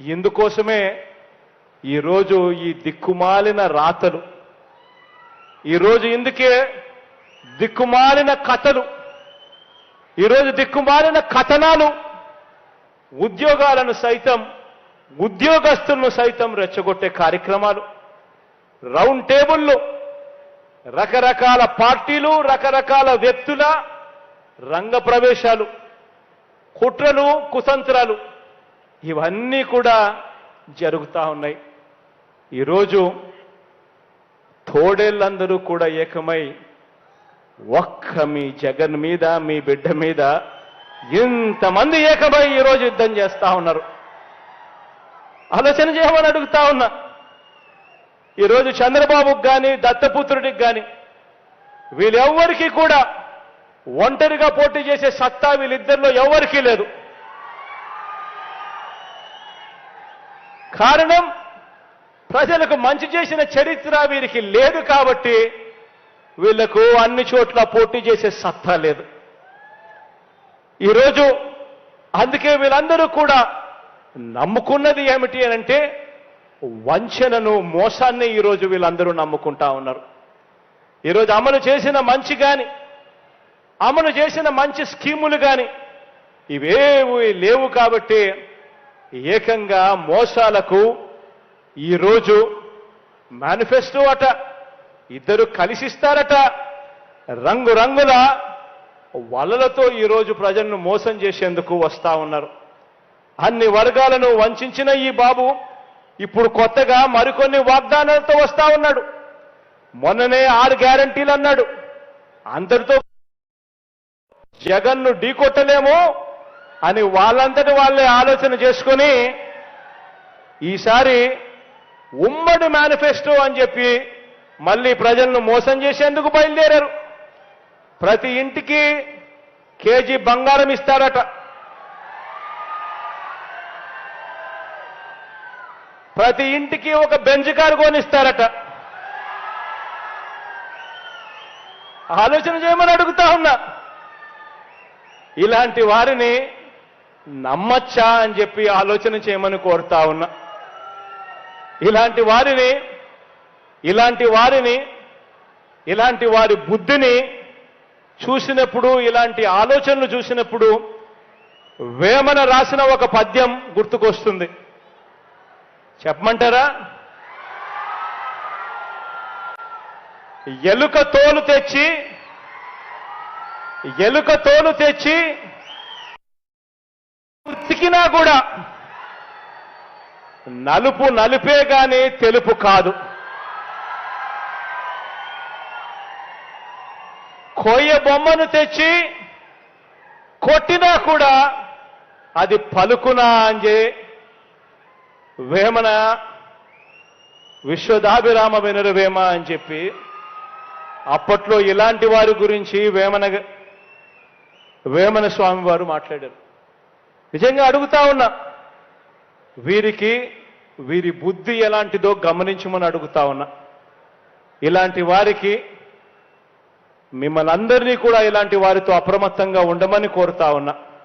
ఇందుకోసమే ఈరోజు ఈ దిక్కుమాలిన రాతలు. ఈరోజు ఇందుకే దిక్కుమాలిన కథలు. ఈరోజు దిక్కుమాలిన కథనాలు. ఉద్యోగాలను సైతం ఉద్యోగస్తులను సైతం రెచ్చగొట్టే కార్యక్రమాలు. రౌండ్ టేబుల్లో రకరకాల పార్టీలు రకరకాల వ్యక్తుల రంగ ప్రవేశాలు కుట్రలు కుతంత్రాలు. ఇవన్నీ కూడా జరుగుతూ ఉన్నాయి. ఈరోజు తోడేళ్ళందరూ కూడా ఏకమై ఒక్క మీ జగన్ మీద మీ బిడ్డ మీద ఇంతమంది ఏకమై ఈరోజు యుద్ధం చేస్తా ఉన్నారు. ఆలోచన చేయమని అడుగుతా ఉన్నా. ఈరోజు చంద్రబాబుకి కానీ దత్తపుత్రుడికి కానీ వీళ్ళెవ్వరికీ కూడా ఒంటరిగా పోటీ చేసే సత్తా వీళ్ళిద్దరిలో ఎవరికీ లేదు. కారణం ప్రజలకు మంచి చేసిన చరిత్ర వీరికి లేదు కాబట్టి వీళ్ళకు అన్ని చోట్ల పోటీ చేసే సత్తా లేదు. ఈరోజు అందుకే వీళ్ళందరూ కూడా నమ్ముకున్నది ఏమిటి అని అంటే వంచనను మోసాన్ని ఈరోజు వీళ్ళందరూ నమ్ముకుంటా ఉన్నారు. ఈరోజు అమలు చేసిన మంచి కానీ అమలు చేసిన మంచి స్కీములు కానీ ఇవేవి లేవు కాబట్టి ఏకంగా మోసాలకు ఈరోజు మేనిఫెస్టో అట. ఇద్దరు కలిసిస్తారట. రంగురంగుల వలలతో ఈరోజు ప్రజలను మోసం చేసేందుకు వస్తా ఉన్నారు. అన్ని వర్గాలను వంచిన ఈ బాబు ఇప్పుడు కొత్తగా మరికొన్ని వాగ్దానాలతో వస్తా ఉన్నాడు. మొన్ననే ఆరు గ్యారంటీలు అన్నాడు. అందరితో జగన్ను ఢీకొట్టలేమో. అని వాళ్ళంతటి వాళ్ళే ఆలోచన చేసుకొని ఈసారి ఉమ్మడి మేనిఫెస్టో అని చెప్పి మళ్ళీ ప్రజలను మోసం చేసేందుకు బయలుదేరారు. ప్రతి ఇంటికి కేజీ బంగారం ఇస్తారట. ప్రతి ఇంటికి ఒక బెంజ్ కారు కొనిస్తారట. ఆలోచన చేయమని అడుగుతా ఉన్నా. ఇలాంటి వారిని నమ్మచ్చా అని చెప్పి ఆలోచన చేయమని కోరుతా ఉన్నా. ఇలాంటి వారిని ఇలాంటి వారిని ఇలాంటి వారి బుద్ధిని చూసినప్పుడు ఇలాంటి ఆలోచనలు చూసినప్పుడు వేమన రాసిన ఒక పద్యం గుర్తుకొస్తుంది. చెప్పమంటారా? ఎలుక తోలు తెచ్చి ఎలుక తోలు తెచ్చి కూడా నలుపు నలుపే కానీ తెలుపు కాదు. కొయ్య బొమ్మను తెచ్చి కొట్టినా కూడా అది పలుకునా అంజే వేమన విశ్వదాభిరామ వినరు వేమ అని చెప్పి అప్పట్లో ఇలాంటి వారి గురించి వేమన వేమన స్వామి వారు మాట్లాడారు. నిజంగా అడుగుతా ఉన్నా వీరికి వీరి బుద్ధి ఎలాంటిదో గమనించమని అడుగుతా ఉన్నా. ఇలాంటి వారికి మిమ్మల్ని అందరినీ కూడా ఇలాంటి వారితో అప్రమత్తంగా ఉండమని కోరుతా ఉన్నా.